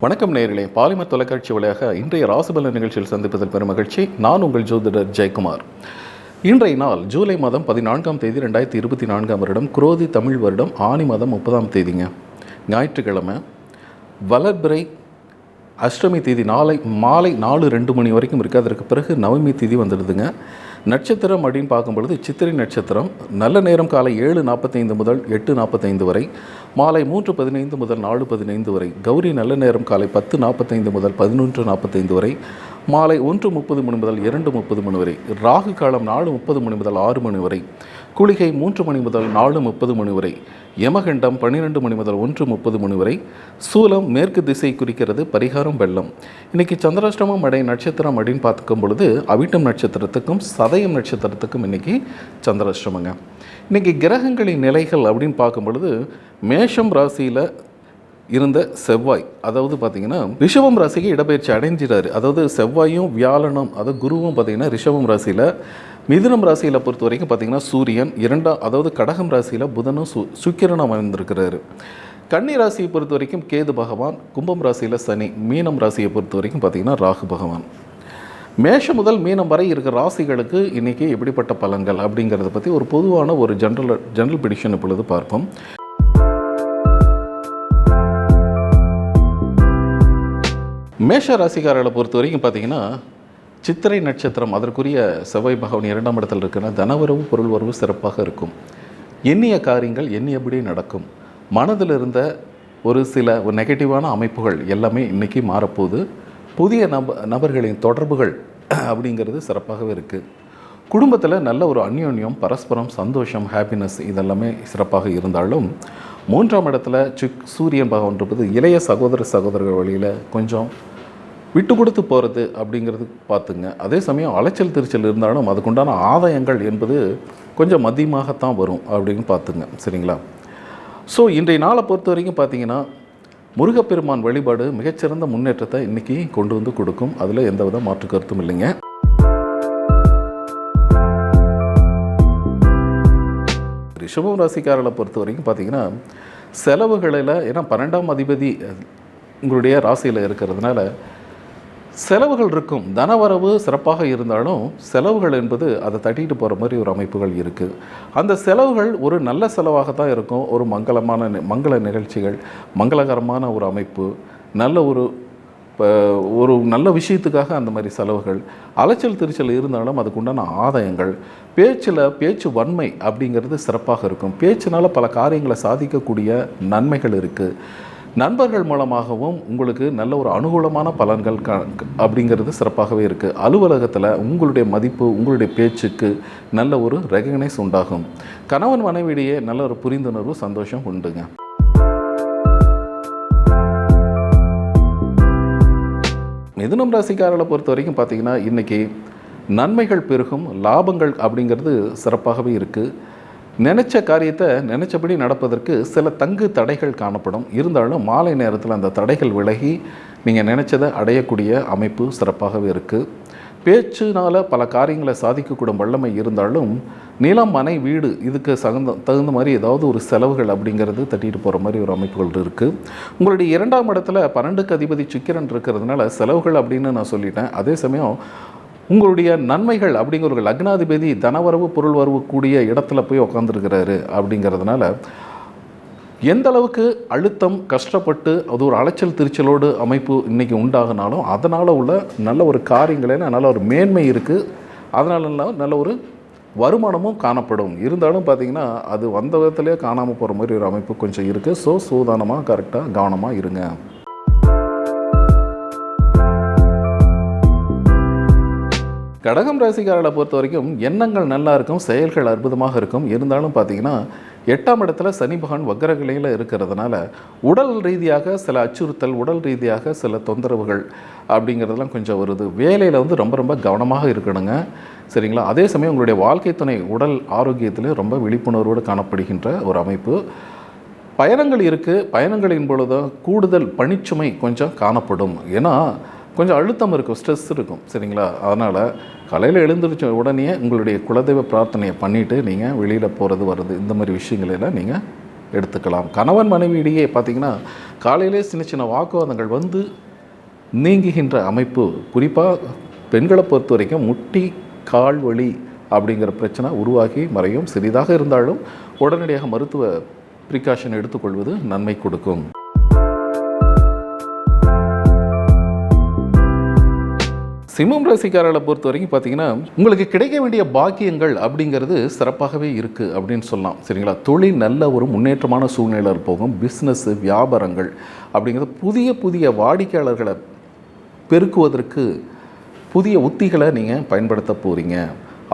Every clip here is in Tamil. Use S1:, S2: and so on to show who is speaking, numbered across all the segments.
S1: வணக்கம் நேர்களே பாலிமர் தொலைக்காட்சி வழியாக இன்றைய ராசிபலன் நிகழ்ச்சியில் சந்திப்பதில் பெரும் மகிழ்ச்சி. நான் உங்கள் ஜோதிடர் ஜெயக்குமார். இன்றைய நாள் ஜூலை மாதம் பதினான்காம் தேதி ரெண்டாயிரத்தி இருபத்தி நான்காம் வருடம். குரோதி தமிழ் வருடம் ஆனி மாதம் முப்பதாம் தேதிங்க. ஞாயிற்றுக்கிழமை வளர்பிறை அஷ்டமி தேதி நாளை மாலை நாலு ரெண்டு மணி வரைக்கும் இருக்குது அதற்கு பிறகு நவமி தேதி வந்துடுதுங்க. நட்சத்திரம் அப்படின்னு பார்க்கும்பொழுது சித்திரை நட்சத்திரம். நல்ல நேரம் காலை ஏழு நாற்பத்தைந்து முதல் எட்டு நாற்பத்தைந்து வரை. மாலை மூன்று பதினைந்து முதல் நாலு பதினைந்து வரை. கௌரி நல்ல நேரம் காலை பத்து நாற்பத்தைந்து முதல் பதினொன்று நாற்பத்தைந்து வரை. மாலை ஒன்று முப்பது மணி முதல் இரண்டு முப்பது மணி வரை. ராகு காலம் நாலு முப்பது மணி முதல் ஆறு மணி வரை. குளிகை மூன்று மணி முதல் நாலு முப்பது மணி வரை யமகண்டம் பன்னிரெண்டு மணி முதல் ஒன்று முப்பது மணி வரை சூலம் மேற்கு திசை குறிக்கிறது பரிகாரம் வெள்ளம். இன்னைக்கு சந்திராஷ்டமம் அடை நட்சத்திரம் அப்படின்னு பார்த்துக்கும் பொழுது அவிட்டம் நட்சத்திரத்துக்கும் சதயம் நட்சத்திரத்துக்கும் இன்றைக்கி சந்திராஷ்டமங்க. இன்றைக்கி கிரகங்களின் நிலைகள் அப்படின்னு பார்க்கும் பொழுது மேஷம் ராசியில் இருந்த செவ்வாய் அதாவது பார்த்தீங்கன்னா ரிஷபம் ராசிக்கு இடப்பெயர்ச்சி அடைஞ்சிறாரு. அதாவது செவ்வாயும் வியாழனும் அதாவது குருவும் பார்த்தீங்கன்னா ரிஷபம் ராசியில் மிதுனம் ராசியில் பொறுத்த வரைக்கும் பார்த்தீங்கன்னா சூரியன் இரண்டாம் அதாவது கடகம் ராசியில் புதனும் சு சுக்கிரனும் அமைந்திருக்கிறாரு. கன்னி ராசியை பொறுத்த வரைக்கும் கேது பகவான் கும்பம் ராசியில் சனி மீனம் ராசியை பொறுத்த வரைக்கும் பார்த்தீங்கன்னா ராகு பகவான். மேஷம் முதல் மீனம் வரை இருக்கிற ராசிகளுக்கு இன்றைக்கி எப்படிப்பட்ட பலன்கள் அப்படிங்கிறத பற்றி ஒரு பொதுவான ஒரு ஜென்ரல் ஜென்ரல் பிடிஷன் இப்பொழுது பார்ப்போம். மேஷ ராசிக்காரர்களை பொறுத்த வரைக்கும் பார்த்தீங்கன்னா சித்திரை நட்சத்திரம் அதற்குரிய செவ்வாய் பகவான் இரண்டாம் இடத்தில் இருக்குன்னா தனவரவு பொருள் வரவு சிறப்பாக இருக்கும். எண்ணிய காரியங்கள் எண்ணியபடி நடக்கும். மனதில் இருந்த ஒரு சில ஒரு நெகட்டிவான அமைப்புகள் எல்லாமே இன்றைக்கி மாறப்போகுது. புதிய நப நபர்களின் தொடர்புகள் அப்படிங்கிறது சிறப்பாகவே இருக்குது குடும்பத்தில் நல்ல ஒரு அந்யோன்யம் பரஸ்பரம் சந்தோஷம் ஹாப்பினஸ் இதெல்லாமே சிறப்பாக இருந்தாலும் மூன்றாம் இடத்துல சுக் சூரியன் பகவான் இருப்பது இளைய சகோதர சகோதரர்கள் வழியில் கொஞ்சம் விட்டு கொடுத்து போகிறது அப்படிங்கிறது பார்த்துங்க. அதே சமயம் அலைச்சல் திருச்சல் இருந்தாலும் அதுக்குண்டான ஆதாயங்கள் என்பது கொஞ்சம் மதியமாகத்தான் வரும் அப்படின்னு பார்த்துங்க. சரிங்களா? ஸோ இன்றைய நாளை பொறுத்த வரைக்கும் பார்த்தீங்கன்னா முருகப்பெருமான் வழிபாடு மிகச்சிறந்த முன்னேற்றத்தை இன்றைக்கி கொண்டு வந்து கொடுக்கும். அதில் எந்த வித மாற்று கருத்தும் இல்லைங்க. ரிஷபம் ராசிக்காரர்களை பொறுத்த வரைக்கும் பார்த்தீங்கன்னா செலவுகளில் ஏன்னா பன்னெண்டாம் அதிபதி உங்களுடைய ராசியில் இருக்கிறதுனால செலவுகள் இருக்கும். தனவரவு சிறப்பாக இருந்தாலும் செலவுகள் என்பது அதை தட்டிட்டு போகிற மாதிரி ஒரு அமைப்புகள் இருக்குது அந்த செலவுகள் ஒரு நல்ல செலவாக தான் இருக்கும். ஒரு மங்களமான மங்கள நிகழ்ச்சிகள் மங்களகரமான ஒரு அமைப்பு நல்ல ஒரு ஒரு நல்ல விஷயத்துக்காக அந்த மாதிரி செலவுகள் அலைச்சல் திருச்சல் இருந்தாலும் அதுக்குண்டான ஆதாயங்கள் பேச்சில் பேச்சு வன்மை அப்படிங்கிறது சிறப்பாக இருக்கும். பேச்சினால் பல காரியங்களை சாதிக்கக்கூடிய நன்மைகள் இருக்குது நண்பர்கள் மூலமாகவும் உங்களுக்கு நல்ல ஒரு அனுகூலமான பலன்கள் க அப்படிங்கிறது சிறப்பாகவே இருக்குது அலுவலகத்தில் உங்களுடைய மதிப்பு உங்களுடைய பேச்சுக்கு நல்ல ஒரு ரெகக்னைஸ் உண்டாகும். கணவன் மனைவியிடையே நல்ல ஒரு புரிந்துணர்வு சந்தோஷம் உண்டுங்க. மிதுனம் ராசிக்காரர்களை பொறுத்த வரைக்கும் பார்த்தீங்கன்னா இன்றைக்கி நன்மைகள் பெருகும் லாபங்கள் அப்படிங்கிறது சிறப்பாகவே இருக்குது நினச்ச காரியத்தை நினச்சபடி நடப்பதற்கு சில தங்கு தடைகள் காணப்படும். இருந்தாலும் மாலை நேரத்தில் அந்த தடைகள் விலகி நீங்கள் நினச்சதை அடையக்கூடிய அமைப்பு சிறப்பாகவே இருக்குது பேச்சுனால் பல காரியங்களை சாதிக்கக்கூடும் வல்லமை இருந்தாலும் நிலம் மனை வீடு இதுக்கு சகந்த தகுந்த மாதிரி ஏதாவது ஒரு செலவுகள் அப்படிங்கிறது தட்டிட்டு போகிற மாதிரி ஒரு அமைப்புகள் இருக்குது உங்களுடைய இரண்டாம் இடத்துல பன்னெண்டுக்கு அதிபதி சுக்கிரன் இருக்கிறதுனால செலவுகள் அப்படின்னு நான் சொல்லிட்டேன். அதே சமயம் உங்களுடைய நன்மைகள் அப்படிங்கிற ஒரு லக்னாதிபதி தனவரவு பொருள் வரவு கூடிய இடத்துல போய் உக்காந்துருக்கிறாரு அப்படிங்கிறதுனால எந்த அளவுக்கு அழுத்தம் கஷ்டப்பட்டு அது ஒரு அலைச்சல் திருச்சலோடு அமைப்பு இன்றைக்கி உண்டாகினாலும் அதனால் உள்ள நல்ல ஒரு காரியங்களே நல்ல ஒரு மேன்மை இருக்குது அதனால நல்ல ஒரு வருமானமும் காணப்படும். இருந்தாலும் பார்த்தீங்கன்னா அது வந்த விதத்திலே காணாமல் போகிற மாதிரி ஒரு அமைப்பு கொஞ்சம் இருக்குது ஸோ சூதானமாக கரெக்டாக கவனமாக இருங்க. கடகம் ராசிக்காரர்களை பொறுத்த வரைக்கும் எண்ணங்கள் நல்லா இருக்கும் செயல்கள் அற்புதமாக இருக்கும். இருந்தாலும் பார்த்தீங்கன்னா எட்டாம் இடத்துல சனி பகவான் வக்கரகிளையில் இருக்கிறதுனால உடல் ரீதியாக சில அச்சுறுத்தல் உடல் ரீதியாக சில தொந்தரவுகள் அப்படிங்கிறதெல்லாம் கொஞ்சம் வருது. வேலையில் வந்து ரொம்ப ரொம்ப கவனமாக இருக்கணுங்க. சரிங்களா? அதே சமயம் உங்களுடைய வாழ்க்கை துணை உடல் ஆரோக்கியத்திலேயே ரொம்ப விழிப்புணர்வோடு காணப்படுகின்ற ஒரு அமைப்பு. பயணங்கள் இருக்குது பயணங்களின் பொழுது கூடுதல் பணிச்சுமை கொஞ்சம் காணப்படும். ஏன்னா கொஞ்சம் அழுத்தம் இருக்கும் ஸ்ட்ரெஸ் இருக்கும் சரிங்களா? அதனால் காலையில் எழுந்திரிச்ச உடனே உங்களுடைய குலதெய்வ பிரார்த்தனையை பண்ணிவிட்டு நீங்கள் வெளியில் போகிறது வர்றது இந்த மாதிரி விஷயங்களெல்லாம் நீங்கள் எடுத்துக்கலாம். கணவன் மனைவியிடையே பார்த்தீங்கன்னா காலையிலே சின்ன சின்ன வாக்குவாதங்கள் வந்து நீங்குகின்ற அமைப்பு. குறிப்பாக பெண்களை பொறுத்த வரைக்கும் முட்டி கால் வலி அப்படிங்கிற பிரச்சனை உருவாகி மறையும். சிறிதாக இருந்தாலும் உடனடியாக மருத்துவ ப்ரிகாஷன் எடுத்துக்கொள்வது நன்மை கொடுக்கும். சிம்மம் ராசிக்காரர்களை பொறுத்த வரைக்கும் பார்த்தீங்கன்னா உங்களுக்கு கிடைக்க வேண்டிய பாக்கியங்கள் அப்படிங்கிறது சிறப்பாகவே இருக்குது அப்படின்னு சொல்லலாம். சரிங்களா? தொழில் நல்ல ஒரு முன்னேற்றமான சூழ்நிலையில் போகும் பிஸ்னஸ்ஸு வியாபாரங்கள் அப்படிங்கிறது புதிய புதிய வாடிக்கையாளர்களை பெருக்குவதற்கு புதிய உத்திகளை நீங்கள் பயன்படுத்த போகிறீங்க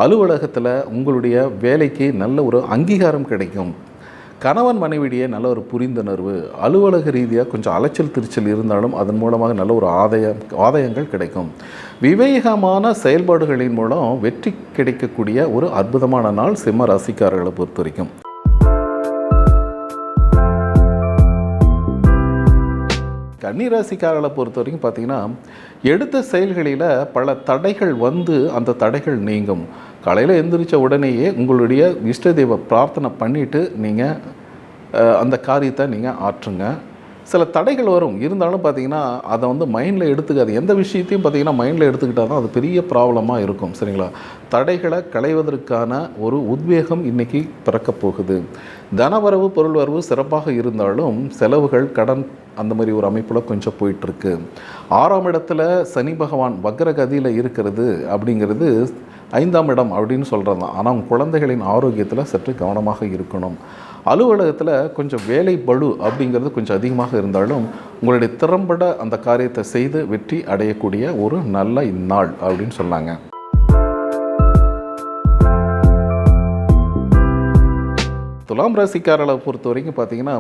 S1: அலுவலகத்தில் உங்களுடைய வேலைக்கு நல்ல ஒரு அங்கீகாரம் கிடைக்கும். கணவன் மனைவிடையே நல்ல ஒரு புரிந்துணர்வு அலுவலக ரீதியாக கொஞ்சம் அலைச்சல் திருச்சல் இருந்தாலும் அதன் மூலமாக நல்ல ஒரு ஆதாயம் ஆதாயங்கள் கிடைக்கும். விவேகமான செயல்பாடுகளின் மூலம் வெற்றி கிடைக்கக்கூடிய ஒரு அற்புதமான நாள் சிம்ம ராசிக்காரர்களை பொறுத்த வரைக்கும். கன்னிராசிக்காரர்களை பொறுத்த வரைக்கும் பார்த்தீங்கன்னா எடுத்த செயல்களில் பல தடைகள் வந்து அந்த தடைகள் நீங்கும். காலையில் எந்திரிச்ச உடனேயே உங்களுடைய இஷ்ட தெய்வ பிரார்த்தனை பண்ணிவிட்டு நீங்கள் அந்த காரியத்தை நீங்கள் ஆற்றுங்க. சில தடைகள் வரும். இருந்தாலும் பார்த்தீங்கன்னா அதை வந்து மைண்டில் எடுத்துக்காது எந்த விஷயத்தையும் பார்த்தீங்கன்னா மைண்டில் எடுத்துக்கிட்டால் தான் அது பெரிய ப்ராப்ளமாக இருக்கும். சரிங்களா? தடைகளை களைவதற்கான ஒரு உத்வேகம் இன்றைக்கி பிறக்கப் போகுது. தனவரவு பொருள் வரவு சிறப்பாக இருந்தாலும் செலவுகள் கடன் அந்த மாதிரி ஒரு அமைப்பில் கொஞ்சம் போயிட்டுருக்கு. ஆறாம் இடத்துல சனி பகவான் வக்ரகதியில் இருக்கிறது அப்படிங்கிறது ஐந்தாம் இடம் அப்படின்னு சொல்கிறது தான் ஆனால் உங்க குழந்தைகளின் ஆரோக்கியத்தில் சற்று கவனமாக இருக்கணும். அலுவலகத்தில் கொஞ்சம் வேலை பளு அப்படிங்கிறது கொஞ்சம் அதிகமாக இருந்தாலும் உங்களுடைய திறம்பட அந்த காரியத்தை செய்து வெற்றி அடையக்கூடிய ஒரு நல்ல இந்நாள் அப்படின்னு சொன்னாங்க. துலாம் ராசிக்காரர்களை பொறுத்த வரைக்கும் பார்த்தீங்கன்னா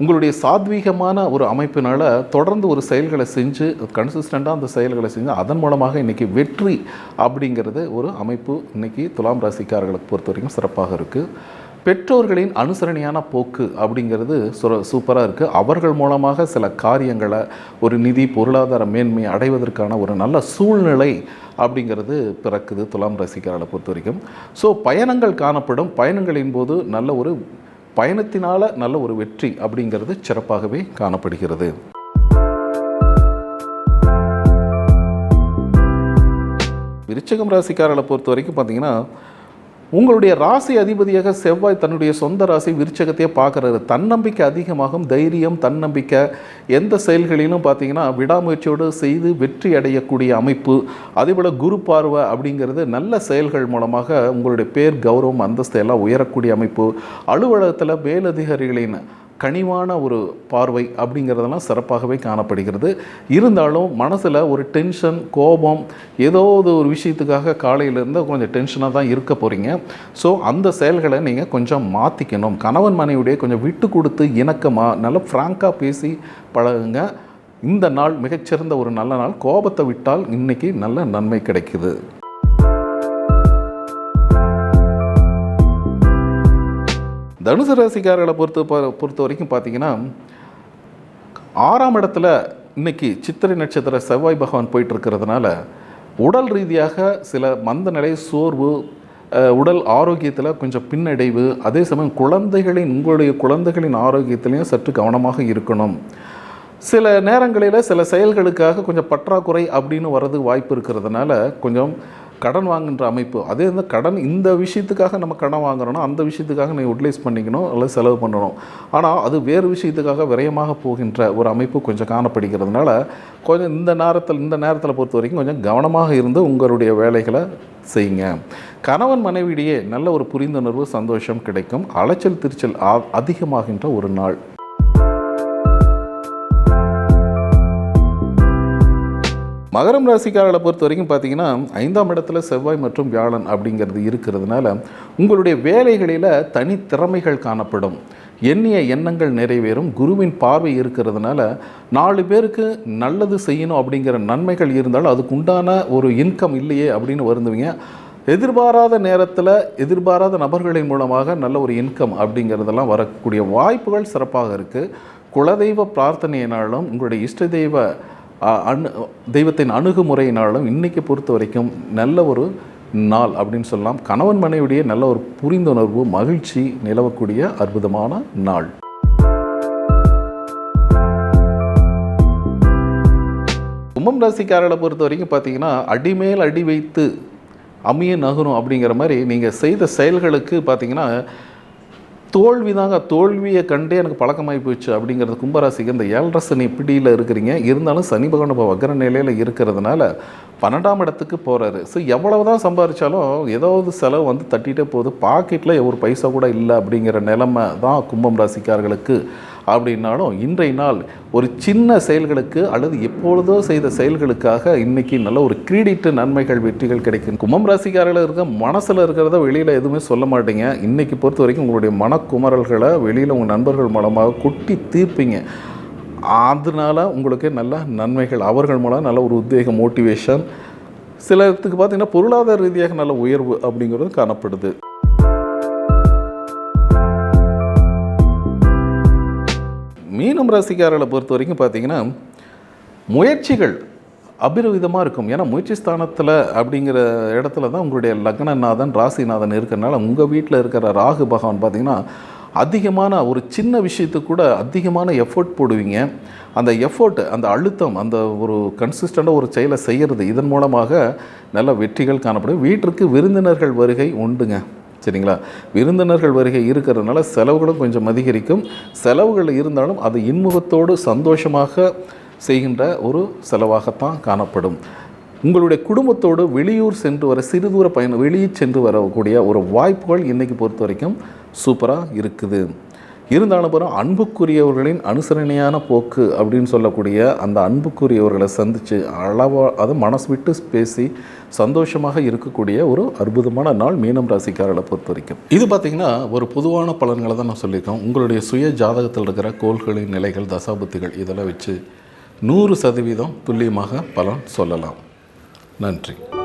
S1: உங்களுடைய சாத்வீகமான ஒரு அமைப்பினால் தொடர்ந்து ஒரு செயல்களை செஞ்சு கன்சிஸ்டண்ட்டாக அந்த செயல்களை செஞ்சு அதன் மூலமாக இன்றைக்கி வெற்றி அப்படிங்கிறது ஒரு அமைப்பு இன்றைக்கி துலாம் ராசிக்காரர்களுக்கு பொறுத்த வரைக்கும் சிறப்பாக இருக்குது பெற்றோர்களின் அனுசரணையான போக்கு அப்படிங்கிறது சுர சூப்பராக இருக்குது அவர்கள் மூலமாக சில காரியங்களை ஒரு நிதி பொருளாதார மேன்மை அடைவதற்கான ஒரு நல்ல சூழ்நிலை அப்படிங்கிறது பிறக்குது துலாம் ரசிகர்களை பொறுத்த வரைக்கும். ஸோ பயணங்கள் காணப்படும். பயணங்களின் போது நல்ல ஒரு பயணத்தினால் நல்ல ஒரு வெற்றி அப்படிங்கிறது சிறப்பாகவே காணப்படுகிறது. விருச்சகம் ராசிக்காரர்களை பொறுத்த வரைக்கும் பார்த்தீங்கன்னா உங்களுடைய ராசி அதிபதியாக செவ்வாய் தன்னுடைய சொந்த ராசி விருச்சகத்தையே பார்க்குறாரு. தன்னம்பிக்கை அதிகமாகும் தைரியம் தன்னம்பிக்கை. எந்த செயல்களிலும் பார்த்தீங்கன்னா விடாமுயற்சியோடு செய்து வெற்றி அடையக்கூடிய அமைப்பு. அதேபோல் குரு பார்வை அப்படிங்கிறது நல்ல செயல்கள் மூலமாக உங்களுடைய பேர் கௌரவம் அந்தஸ்து எல்லாம் உயரக்கூடிய அமைப்பு. அலுவலகத்தில் மேலதிகாரிகளின் கனிவான ஒரு பார்வை அப்படிங்கிறதெல்லாம் சிறப்பாகவே காணப்படுகிறது. இருந்தாலும் மனசில் ஒரு டென்ஷன் கோபம் ஏதோ ஒரு விஷயத்துக்காக காலையிலேருந்து கொஞ்சம் டென்ஷனாக தான் இருக்க போகிறீங்க ஸோ அந்த செயல்களை நீங்கள் கொஞ்சம் மாற்றிக்கணும் கணவன் மனைவியுடைய கொஞ்சம் விட்டு கொடுத்து இணக்கமாக நல்லா ஃப்ராங்காக பேசி பழகுங்க. இந்த நாள் மிகச்சிறந்த ஒரு நல்ல நாள். கோபத்தை விட்டால் இன்றைக்கி நல்ல நன்மை கிடைக்குது. தனுசு ராசிக்காரர்களை பொறுத்த ப- பொறுத்த வரைக்கும் பார்த்தீங்கன்னா ஆறாம் இடத்துல இன்னைக்கு சித்திரை நட்சத்திர செவ்வாய் பகவான் போயிட்டு இருக்கிறதுனால உடல் ரீதியாக சில மந்த நிலை சோர்வு உடல் ஆரோக்கியத்தில் கொஞ்சம் பின்னடைவு அதே சமயம் குழந்தைகளின் உங்களுடைய குழந்தைகளின் ஆரோக்கியத்திலையும் சற்று கவனமாக இருக்கணும். சில நேரங்களில் சில செயல்களுக்காக கொஞ்சம் பற்றாக்குறை அப்படின்னு வர்றது வாய்ப்பு இருக்கிறதுனால கொஞ்சம் கடன் வாங்குன்ற அமைப்பு. அதே வந்து கடன் இந்த விஷயத்துக்காக நம்ம கடன் வாங்குறோன்னா அந்த விஷயத்துக்காக நீ யூட்டிலைஸ் பண்ணிக்கணும் அல்லது செலவு பண்ணணும். ஆனால் அது வேறு விஷயத்துக்காக விரயமாக போகின்ற ஒரு அமைப்பு கொஞ்சம் காணப்படுகிறதுனால கொஞ்சம் இந்த நேரத்தில் இந்த நேரத்தில் பொறுத்த வரைக்கும் கொஞ்சம் கவனமாக இருந்து உங்களுடைய வேலைகளை செய்யுங்க. கணவன் மனைவியிடையே நல்ல ஒரு புரிந்துணர்வு சந்தோஷம் கிடைக்கும். அலைச்சல் திருச்சல் அதிகமாகின்ற ஒரு நாள். மகரம் ராசிக்காரர்களை பொறுத்த வரைக்கும் பார்த்தீங்கன்னா ஐந்தாம் இடத்துல செவ்வாய் மற்றும் வியாழன் அப்படிங்கிறது இருக்கிறதுனால உங்களுடைய வேலைகளில் தனித்திறமைகள் காணப்படும். எண்ணிய எண்ணங்கள் நிறைவேறும். குருவின் பார்வை இருக்கிறதுனால நாலு பேருக்கு நல்லது செய்யணும் அப்படிங்கிற நன்மைகள் இருந்தாலும் அதுக்கு உண்டான ஒரு இன்கம் இல்லையே அப்படின்னு வருந்துவீங்க. எதிர்பாராத நேரத்தில் எதிர்பாராத நபர்களின் மூலமாக நல்ல ஒரு இன்கம் அப்படிங்கிறதெல்லாம் வரக்கூடிய வாய்ப்புகள் சிறப்பாக இருக்குது குலதெய்வ பிரார்த்தனையினாலும் உங்களுடைய இஷ்ட தெய்வ அணு தெய்வத்தின் அணுகுமுறையினாலும் இன்றைக்கி பொறுத்த வரைக்கும் நல்ல ஒரு நாள் அப்படின்னு சொல்லலாம். கணவன் மனைவிடைய நல்ல ஒரு புரிந்துணர்வு மகிழ்ச்சி நிலவக்கூடிய அற்புதமான நாள். கும்பம் ராசிக்காரர்களை பொறுத்த வரைக்கும் பார்த்தீங்கன்னா அடிமேல் அடி வைத்து அமிய நகரும் அப்படிங்கிற மாதிரி நீங்கள் செய்த செயல்களுக்கு பார்த்தீங்கன்னா தோல்வி தாங்க தோல்வியை கண்டே எனக்கு பழக்கமாகி போச்சு அப்படிங்கிறது கும்பராசிக்கு இந்த ஏழரை சனி பிடியில் இருக்கிறீங்க. இருந்தாலும் சனி பகவான் இப்போ வக்கர நிலையில் இருக்கிறதுனால பன்னெண்டாம் இடத்துக்கு போகிறாரு ஸோ எவ்வளவு தான் சம்பாதிச்சாலும் ஏதாவது செலவு வந்து தட்டிகிட்டே போகுது. பாக்கெட்டில் ஒரு பைசா கூட இல்லை அப்படிங்கிற நிலைமை தான் கும்பம் ராசிக்காரர்களுக்கு அப்படின்னாலும் இன்றைய நாள் ஒரு சின்ன செயல்களுக்கு அல்லது எப்பொழுதோ செய்த செயல்களுக்காக இன்னைக்கு நல்ல ஒரு கிரீடிட்டு நன்மைகள் வெற்றிகள் கிடைக்கும். கும்பம் ராசிக்காரர்கள் இருக்க மனசில் இருக்கிறத வெளியில் எதுவுமே சொல்ல மாட்டீங்க. இன்னைக்கு பொறுத்த வரைக்கும் உங்களுடைய மனக்குமரல்களை வெளியில் உங்கள் நண்பர்கள் மூலமாக கொட்டி தீர்ப்பீங்க. அதனால உங்களுக்கு நல்ல நன்மைகள் அவர்கள் மூலம் நல்ல ஒரு உத்வேக மோட்டிவேஷன் சிலத்துக்கு பார்த்தீங்கன்னா பொருளாதார ரீதியாக நல்ல உயர்வு அப்படிங்கிறது காணப்படுது. மீனம் ராசிக்காரர்களை பொறுத்த வரைக்கும் பார்த்தீங்கன்னா முயற்சிகள் அபிரவிதமாக இருக்கும். ஏன்னா முயற்சி ஸ்தானத்தில் அப்படிங்கிற இடத்துல தான் உங்களுடைய லக்னநாதன் ராசிநாதன் இருக்கிறனால உங்கள் வீட்டில் இருக்கிற ராகு பகவான் பார்த்தீங்கன்னா அதிகமான ஒரு சின்ன விஷயத்துக்கு கூட அதிகமான எஃபோர்ட் போடுவீங்க. அந்த எஃபோர்ட் அந்த அழுத்தம் அந்த ஒரு கன்சிஸ்டண்ட்டாக ஒரு செயலை செய்கிறது இதன் மூலமாக நல்ல வெற்றிகள் காணப்படும். வீட்டிற்கு விருந்தினர்கள் வருகை உண்டுங்க. சரிங்களா? விருந்தினர்கள் வருகை இருக்கிறதுனால செலவுகளும் கொஞ்சம் அதிகரிக்கும். செலவுகள் இருந்தாலும் அது இன்முகத்தோடு சந்தோஷமாக செய்கின்ற ஒரு செலவாகத்தான் காணப்படும். உங்களுடைய குடும்பத்தோடு வெளியூர் சென்று வர சிறுதூர பயணம் வெளியே சென்று வரக்கூடிய ஒரு வாய்ப்புகள் இன்றைக்கி பொறுத்த வரைக்கும் சூப்பராக இருக்குது. இருந்தாலும் பிறகு அன்புக்குரியவர்களின் அனுசரணையான போக்கு அப்படின்னு சொல்லக்கூடிய அந்த அன்புக்குரியவர்களை சந்தித்து அளவா அதை மனசு விட்டு பேசி சந்தோஷமாக இருக்கக்கூடிய ஒரு அற்புதமான நாள் மீனம் ராசிக்காரர்களை பொறுத்த வரைக்கும். இது பார்த்திங்கன்னா ஒரு பொதுவான பலன்களை தான் நான் சொல்லியிருக்கேன். உங்களுடைய சுய ஜாதகத்தில் இருக்கிற கோள்களின் நிலைகள் தசாபுத்திகள் இதெல்லாம் வச்சு நூறு சதவீதம் துல்லியமாக பலன் சொல்லலாம். நன்றி.